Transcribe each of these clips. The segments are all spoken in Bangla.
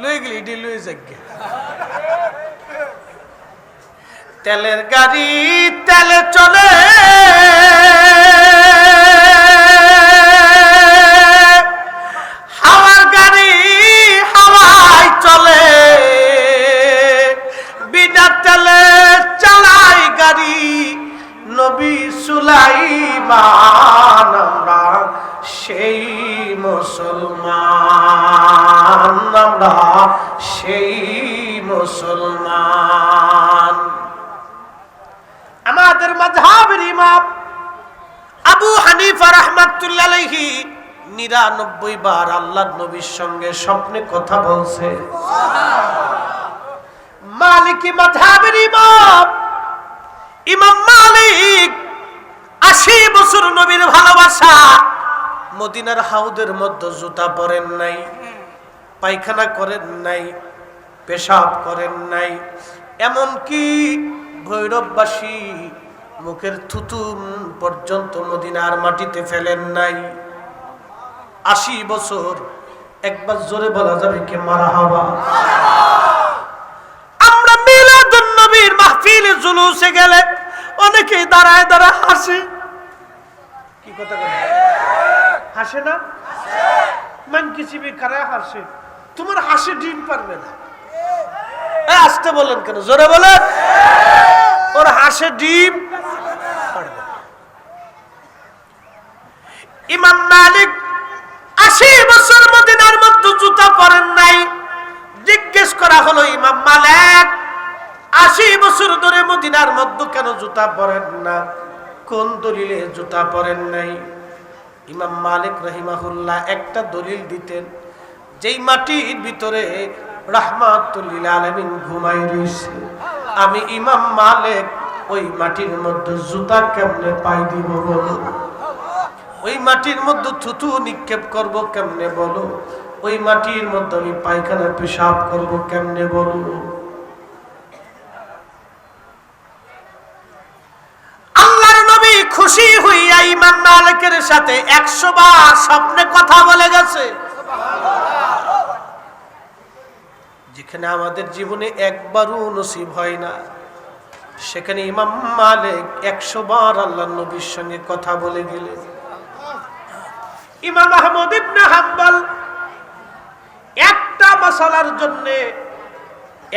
লয়ে গেলে এটি লয়ে যাকে তেলের গাড়ি, তেলে চলে। হাওয়ার গাড়ি হাওয়ায় চলে। বিনা তেলে চালাই গাড়ি নবী সুলাইমান। সেই মুসলমান। আমাদের মাঝহাবের ইমাম আবু হানিফা নিরানব্বই বার আল্লাহ নবীর সঙ্গে স্বপ্নে কথা বলছে। মালিকি মাঝহাবের ইমাম ইমাম মালিক আশি বছর নবীর ভালোবাসা, মদিনার হাউদের মধ্যে জুতা পরেন নাই। পায়খানা করেন নাই পেশাব করেন নাই। এমনকি ভৈরববাসী মুখের থুতুম পর্যন্ত মদিনার মাটিতে ফেলেন নাই। আশি বছর একবার জোরে বলা যাবে কি মারা হওয়া আমরা মিলাদুন নবীর মাহফিলে জুলুসে গেলে অনেকে দাঁড়ায় দাঁড়ায় হাসে। কি কথা বলে? হাসে না? মান কিছু কারা হাসে? তোমার হাসি ডিম পারবে না। আসতে বলেন কেন? জোরে বলেন। ওর হাসে ডিম পারবে। ইমাম মালিক আশি বছর মদিনার মধ্যে জুতা পরেন নাই। জিজ্ঞেস করা হলো, ইমাম মালিক, আশি বছর ধরে মদিনার মধ্যে কেন জুতা পরেন না? কোন দলিলে জুতা পরেন নাই? ইমাম মালিক রহিমাহুল্লাহ একটা দলিল দিতেন যেই মাটির ভিতরে রাহমাতুল্লিল আলমিন ঘুমাই রয়েছে, আমি ইমাম ওই মাটির মধ্যে জুতা কেমনে পাই দিব বলো? ওই মাটির মধ্যে থুতু নিক্ষেপ করব কেমনে বলো? ওই মাটির মধ্যে আমি পায়খানা পেশাব করব কেমনে বলো? আল্লাহর নবী খুশি হইয়া ইমাম মালিকের সাথে একশো বার স্বপ্নে কথা বলে গেছে। যেখানে আমাদের জীবনে একবারও নসিব হয় না, সেখানে ইমাম মালিক একশো বার আল্লাহ নবীর সঙ্গে কথা বলে গেলেন। ইমাম আহমদ ইবনে হাম্বল একটা মশালার জন্য,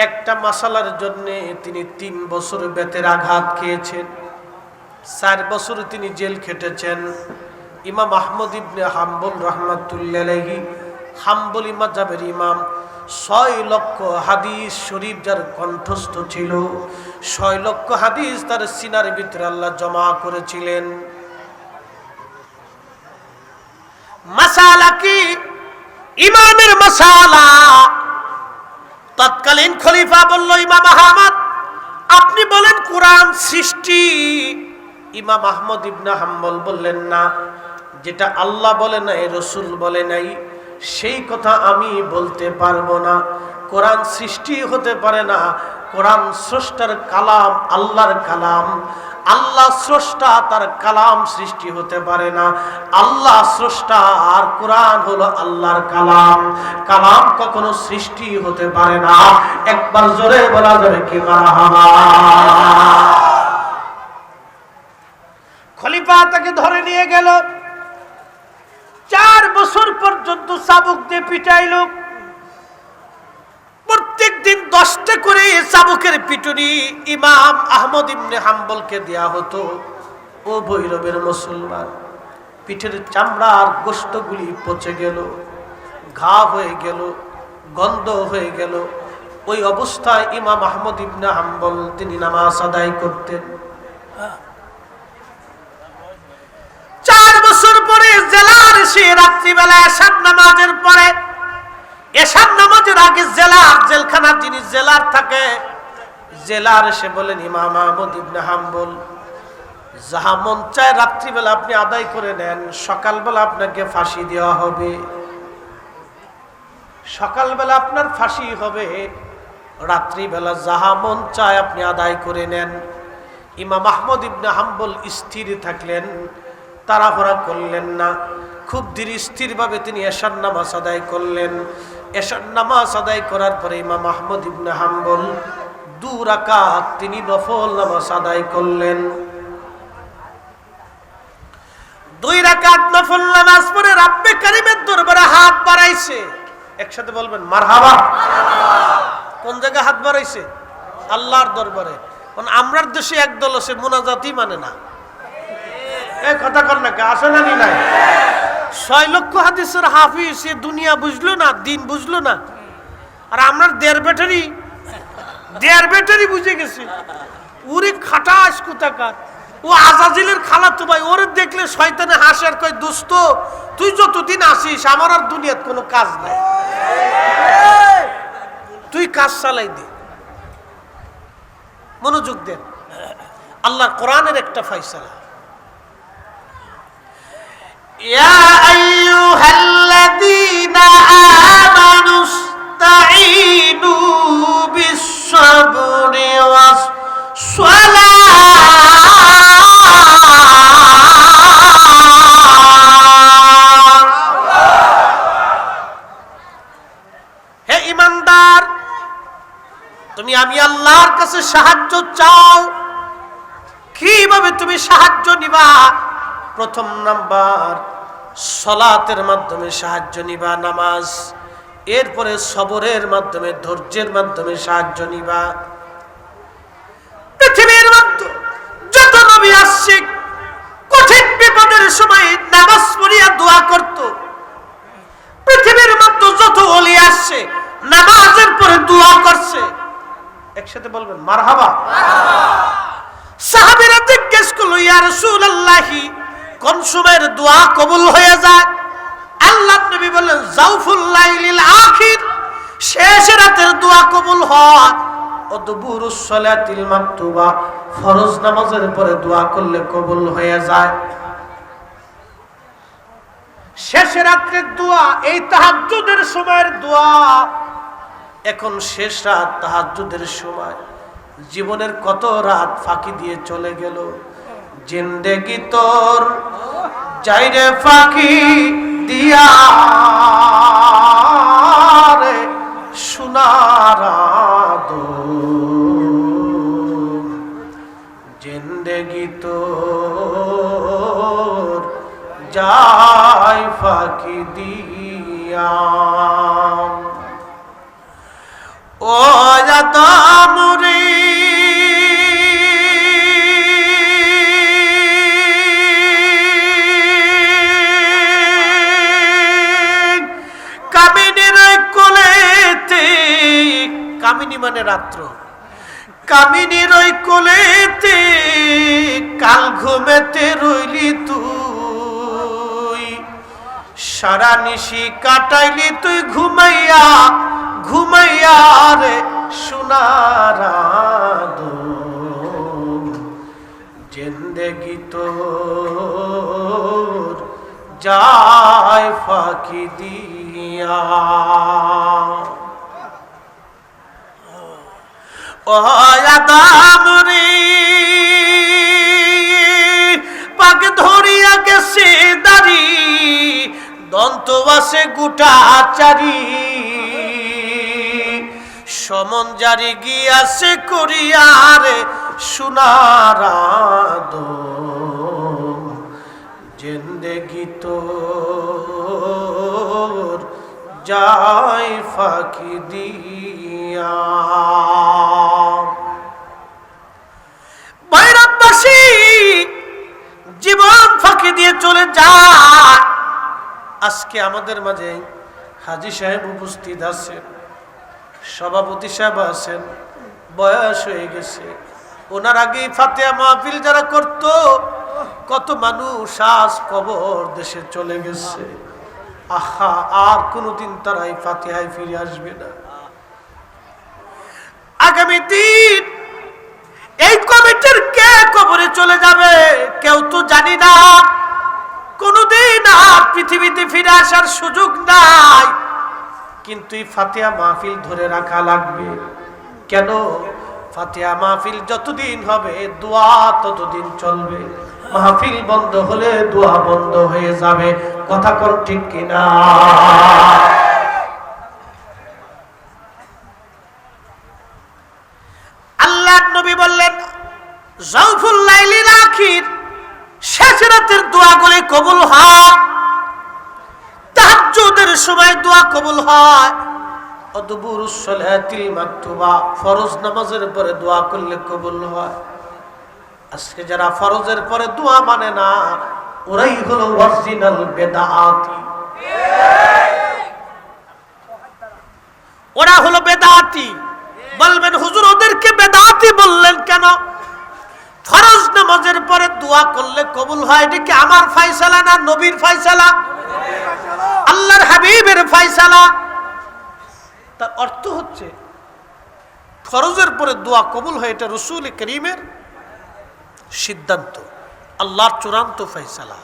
একটা মশালার জন্য তিনি তিন বছর বেতের আঘাত খেয়েছেন, চার বছর তিনি জেল খেটেছেন। ইমাম আহমদ ইবনে হাম্বল রহমাতুল্লাহি হাম্বল মাজাবের ইমাম। ছয় লক্ষ হাদিস শরীফ যার কণ্ঠস্থ ছিল, ছয় লক্ষ হাদিস তার সিনার ভিতরে আল্লাহ জমা করেছিলেন। মাসালা কি? ইমামের মাসালা। তৎকালীন খলিফা বলল, ইমাম আহমদ, আপনি বলেন কোরআন সৃষ্টি। ইমাম আহমদ ইবনা হাম্বল বললেন, না, যেটা আল্লাহ বলে নাই, রসুল বলে নাই। সেই কথা আমি বলতে পারব না। কোরআন সৃষ্টি হতে পারে না। কোরআন স্রষ্টার কালাম আল্লাহর কালাম। আল্লাহ স্রষ্টা, তার কালাম সৃষ্টি হতে পারে না। আল্লাহ স্রষ্টা আর কোরআন হলো আল্লাহর কালাম। কালাম কখনো সৃষ্টি হতে পারে না। একবার জোরে বলা যাবে কি খলিফা তাকে ধরে নিয়ে গেল। চার বছর পর্যন্ত চাবুক দিয়ে পিটাইল। প্রত্যেক দিন দশটা করে চাবুকের পিটুনি ইমাম আহমদ ইবনে হাম্বলকে দেয়া হতো। ও ভৈরবের মুসলমান, পিঠের চামড়ার গোষ্ঠগুলি পচে গেল, ঘা হয়ে গেল, গন্ধ হয়ে গেল। ওই অবস্থায় ইমাম আহমদ ইবনে হাম্বল তিনি নামাজ আদায় করতেন। চার বছর পরে জেলার সে রাত্রিবেলা এসার নামাজের পরে। এসার নামাজের আগে জেলার জেলখানার যিনি জেলার থাকে, জেলার এসে বলেন, ইমাম আহমদ ইবনে হাম্বল, যাহা মন চায় রাত্রিবেলা আপনি আদায় করে নেন, সকালবেলা আপনাকে ফাঁসি দেওয়া হবে। সকালবেলা আপনার ফাঁসি হবে, রাত্রিবেলা যাহা মন চায় আপনি আদায় করে নেন। ইমাম আহমদ ইবনে হাম্বল স্থির থাকলেন, তাড়াহুড়া করলেন না। খুব ধীর স্থিরভাবে তিনি এশার নামাজ আদায় করলেন। এশার নামাজ আদায় করার পরে ইমাম আহমদ ইবনে হাম্বল দু রাকাত তিনি নফল নামাজ আদায় করলেন। দুই রাকাত নফল নামাজ পড়ে রাব্বে কারিমের দরবারে হাত বাড়াইছে। একসাথে বলবেন, মারহাবা। কোন জায়গায় হাত বাড়াইছে? আল্লাহর দরবারে। কারণ আমরার দেশে একদল আছে, মোনাজাতই মানে না। এই কথা কর না কে আসে নাই? ছয় লক্ষ হাদিসের হাফিজ, সে দুনিয়া বুঝলো না, দিন বুঝলো না। আর আমরা দেড় ব্যাটারি দেড় ব্যাটারি বুঝে গেছি। উরি খাটাস কোথাকার। ও আজাজিলের খালা তো ভাই, ওরে দেখলে শয়তানে হাসে আর কয়, দুস্ত, তুই যতদিন আসিস, আমার আর দুনিয়াত কোনো কাজ নাই। তুই কাজ চালাই দে। মনোযোগ দেন। আল্লাহ কোরআনের একটা ফাইসালা। يا أيها الذين آمنوا استعينوا بالصبر والصلاة হে ইমানদার তুমি আমি আল্লাহর কাছে সাহায্য চাও কিভাবে তুমি সাহায্য নিবা প্রথম নাম্বার সলাতের মাধ্যমে সাহায্য নিবা নামাজ। এরপরে সবরের মাধ্যমে ধৈর্যের মাধ্যমে সাহায্য নিবা। পৃথিবীর মধ্যে যত নবী আসছে কঠিন বিপদের সময় নামাজ পড়িয়া দোয়া করত। পৃথিবীর মধ্যে যত অলি আসছে নামাজের পরে দোয়া করছে। একসাথে বলবেন মারহাবা। সাহাবীরা জিজ্ঞেস করল ইয়া রাসূলুল্লাহি কোন সময়ের দোয়া কবুল হয়ে যায়। আল্লাহ নবী বললেন, জাউফুল লাইলিল আখির, শেষ রাতের দোয়া কবুল হয়। অদবুরুস সালাতিল মাকতুবা, ফরজ নামাজের পরে দোয়া করলে কবুল হয়ে যায়। শেষ রাত্রের দোয়া, এই তাহাজ্জুদের সময়ের দোয়া। এখন শেষ রাত তাহাজ্জুদের সময়। জীবনের কত রাত ফাঁকি দিয়ে চলে গেল। জিন্দেগি তোর যাইরে ফাঁকি দিয়া রে সোনার জিন্দেগি তোর যাই ফাঁকি দিয়া। ও যাতামুরি কামিনী মানে রাত্র। কামিনীর ওই কোলেতে, কাল ঘুমেতে রইলি তুই। সারা নিশি কাটাইলি তুই ঘুমাইয়া ঘুমাইয়া রে সোনারা জিন্দেগি তোর যায় ফাঁকি দিয়া। ওয়াদামরি পাক ধরিয়া গেছে দাড়ি, দন্ত বাসে গুটা চারি। সমন জারি গিয়াছে করিয়ারে সোনারাদ জিন্দেগি তোর যায় ফাঁকি দিয়া। আজকে আমাদের মাঝে হাজি সাহেব উপস্থিত আছেন, সভাপতি সাহেব আছেন, বয়স হয়ে গেছে। ওনার আগে ফাতেহা মাহফিল যারা করত, কত মানুষ আজ কবর দেশে চলে গেছে। আহা, আর কোনোদিন তারা এই ফাতিহায় ফিরে আসবে না। আগামী দিন এই কমিটির কে কবরে চলে যাবে, কেউ তো জানি না। কোনোদিন আর পৃথিবীতে ফিরে আসার সুযোগ নাই। কিন্তু এই ফাতিহা মাহফিল ধরে রাখা লাগবে। কেন? ফাতিহা মাহফিল যতদিন হবে, দোয়া ততদিন চলবে। মাহফিল বন্ধ হলে দোয়া বন্ধ হয়ে যাবে। কথা কর ঠিক কিনা? আল্লাহ নবী বললেন জাউফুল লাইলিল আখির শেষ রাতের দোয়াগুলি কবুল হয়। তাহাজ্জুদের সময় দোয়া কবুল হয়। অদবুর মাকতুবা, ফরজ নামাজের পরে দোয়া করলে কবুল হয়। আজকে যারা ফরজের পরে দোয়া মানে না, ওরাই হলো অরিজিনাল বেদাতি। ওরা হলো বেদাতি। বলবেন, হুজুর, ওদেরকে বেদাতি বললেন কেন? নামাজের পরে দোয়া করলে কবুল হয়, এটা কি আমার ফাইসালা না নবীর ফাইসালা আল্লাহর হাবিবের ফাইসালা তার অর্থ হচ্ছে, ফরজের পরে দোয়া কবুল হয়, এটা রসুল করিমের সিদ্ধান্ত, আল্লাহর চূড়ান্ত ফাইসালা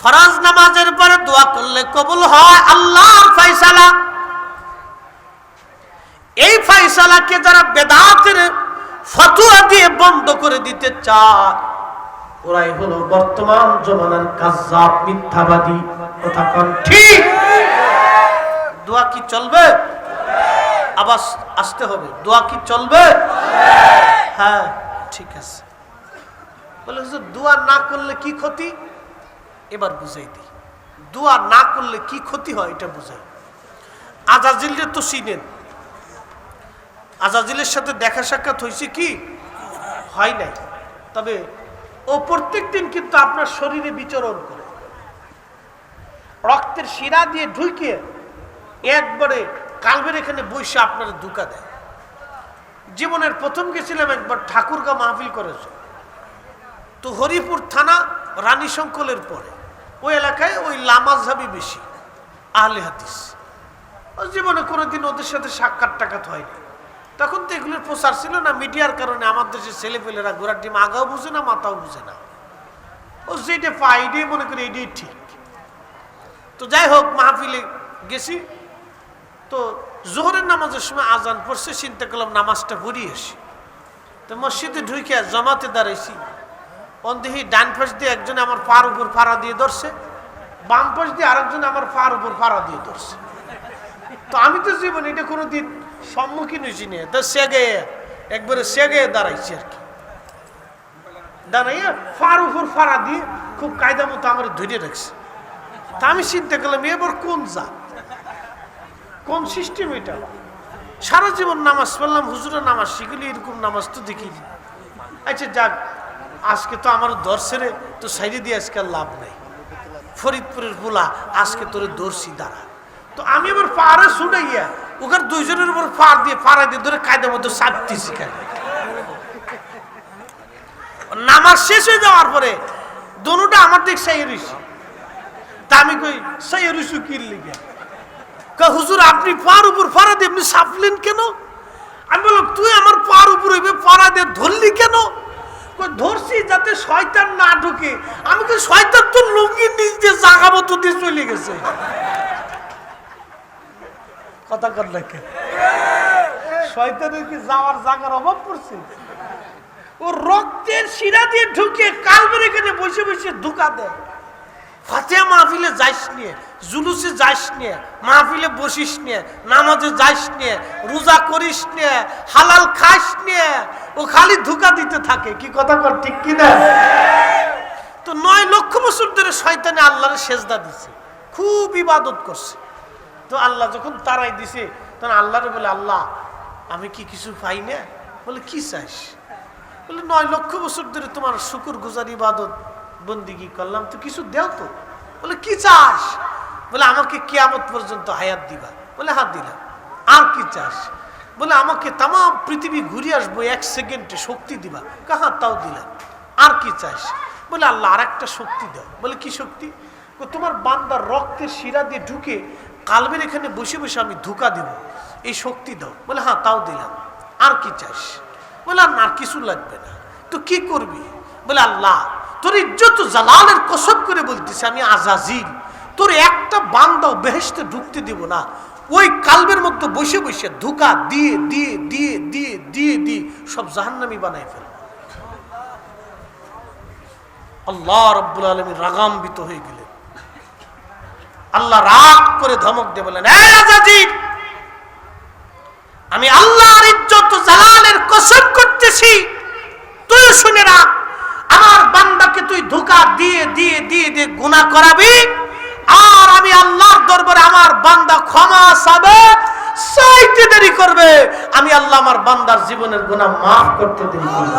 ফরজ নামাজের পরে দোয়া করলে কবুল হয় আল্লাহর ফাইসালা এই ফাইসালাকে যারা বেদাতের ফতুয়া দিয়ে বন্ধ করে দিতে চায়। ওরাই হলো বর্তমান জমানার কাজাব মিথ্যাবাদী, কথা কন ঠিক। দোয়া কি চলবে? আবার আসতে হবে। দোয়া কি চলবে? হ্যাঁ ঠিক আছে। বলে দোয়া না করলে কি ক্ষতি? এবার বুঝাই দিই। দোয়া না করলে কি ক্ষতি হয়, এটা বুঝাই। আজাজিলরে তো চিনেন। আজাজিলের সাথে দেখা সাক্ষাৎ হয়েছে কি? হয় নাই। তবে ও প্রত্যেক দিন কিন্তু আপনার শরীরে বিচরণ করে। রক্তের শিরা দিয়ে ঢুকিয়ে একবারে কালবের এখানে বসে আপনার দুকা দেয়। জীবনের প্রথম গেছিলাম একবার ঠাকুরগা মাহফিল করেছে। তো হরিপুর থানা রানী শঙ্কলের পরে। ওই এলাকায় ওই লামাজহাবি বেশি, আহলে হাদিস। জীবনে কোনোদিন ওদের সাথে সাক্ষাৎ টাকাত হয়নি। তখন তো এগুলোর প্রচার ছিল না মিডিয়ার কারণে আমার দেশের ছেলেপেলেরা ঘোরার ডিম আগাও বুঝে না, মাথাও বুঝে না। ও যেটা পাই এটাই মনে করি এটাই ঠিক। তো যাই হোক, মাহফিলে গেছি। তো জোহরের নামাজের সময় আজান পড়ছে, চিন্তা করলাম নামাজটা পড়িয়ে আসি। তো মসজিদে ঢুকে জমাতে দাঁড়াইছি। অন্ধেহি ডান পাশ দিয়ে একজন আমার পার উপর ফাড়া দিয়ে ধরছে, বাম পাশ দিয়ে আরেকজন আমার পার উপর ফাড়া দিয়ে ধরছে। তো আমি তো জীবন এটা কোনোদিন সম্মুখীন হয়েছি নিয়ে। তো সেগে, একবারে সেগে দাঁড়াইছি আর কি। দাঁড়াইয়া ফার উপর ফাড়া দিয়ে খুব কায়দা মতো আমার ধরে রাখছে। তা আমি চিন্তা করলাম, এবার কোন জাত? কোন সিস্টেম এটা? সারা জীবন নামাজ পড়লাম, হুজুরের নামাজ শিখলি, এরকম নামাজ তো দেখিনি। আচ্ছা যাক, আজকে তো আমার দর্শনে তো সাইডে দিয়ে আজকে লাভ নাই। ফরিদপুরের বোলা, আজকে তোর দর্শি দ্বারা তো আমি এবার পাড়ে শুনে গিয়া ওখানে দুইজনের উপর পার দিয়ে পাড়া দিয়ে ধরে কায়দার মধ্যে চাপতেছি কেন? নামাজ শেষ হয়ে যাওয়ার পরে দনুটা আমার দিক সাই রইছি। তা আমি কই সাই রইছু কির কয়, হুজুর আপনি পার উপর পাড়া দিয়ে আপনি সাপলেন কেন? আমি বললাম তুই আমার পার উপর পাড়া দিয়ে ধরলি কেন? ধরছি যাতে শয়তান না ঢুকে। আমি কই শয়তান তো লুঙ্গি নিজ দিয়ে জাগা মতো দিয়ে চলে গেছে। কথা কর না শয়তানের কি যাওয়ার জায়গার অভাব পড়ছে? ও রক্তের শিরা দিয়ে ঢুকে কালবের এখানে বসে বসে ধোকা দেয়। ফাতেহা মাহফিলে যাইস নিয়ে জুলুসে যাইস নিয়ে মাহফিলে বসিস নিয়ে নামাজে যাইস নিয়ে রোজা করিস নিয়ে হালাল খাস নিয়ে ও খালি ধোকা দিতে থাকে। কি কথা কর, ঠিক কি না? তো নয় লক্ষ বছর ধরে শয়তানে আল্লাহর সেজদা দিছে। খুব ইবাদত করছে। তো আল্লাহ যখন তারাই দিছে, তখন আল্লাহরে বলে, আল্লাহ, আমি কি কিছু পাই না? বলে, কি চাইস বলে, নয় লক্ষ বছর ধরে তোমার শুকুর গুজার ইবাদত বন্দিগি করলাম, তো কিছু দেও তো? বলে, কি চাস? বলে, আমাকে কিয়ামত পর্যন্ত হায়াত দিবা। বলে, হাত দিলাম। আর কি চাস? বলে, আমাকে তাম পৃথিবী ঘুরে আসব, এক সেকেন্ডে শক্তি দিবা। কাহা তাও দিলাম। আর কি চাস? বলে, আল্লাহ আর একটা শক্তি দাও। বলে, কি শক্তি? তোমার বান্দার রক্তের শিরা দিয়ে ঢুকে কালবের এখানে বসে বসে আমি ধোকা দেব। এই শক্তি দাও। বলে হ্যাঁ তাও দিলাম। আর কি চাস? বলে, আর কিছু লাগবে না। তো কি করবি? বলে, আল্লাহ, তোর ইজ্জত জালালের কসব করে বলতেছে, আমি আজাজিল। তোর একটা বান্দাও বেহেস্তে ঢুকতে দিব না। ওই কালবের মধ্যে বসে বসে ধোকা দিয়ে দিয়ে দিয়ে দিয়ে দিয়ে দিয়ে সব জাহান্নামি বানাই ফেল। আল্লাহ রব্বুল আলমী রাগাম্বিত হয়ে গেলেন। আল্লাহ রাগ করে ধমক দিয়ে বলেন আমি আল্লাহর ইজ্জত জালালের কসম করতেছি। তুই শুনে রাখ, আমার বান্দাকে তুই ধোকা দিয়ে দিয়ে দিয়ে দিয়ে গুনাহ করাবি। আর আমি আল্লাহর দরবারে আমার বান্দা ক্ষমা চাবে, চাইতে দেরি করবে। আমি আল্লাহ আমার বান্দার জীবনের গুনাহ মাফ করতে দেরি করব।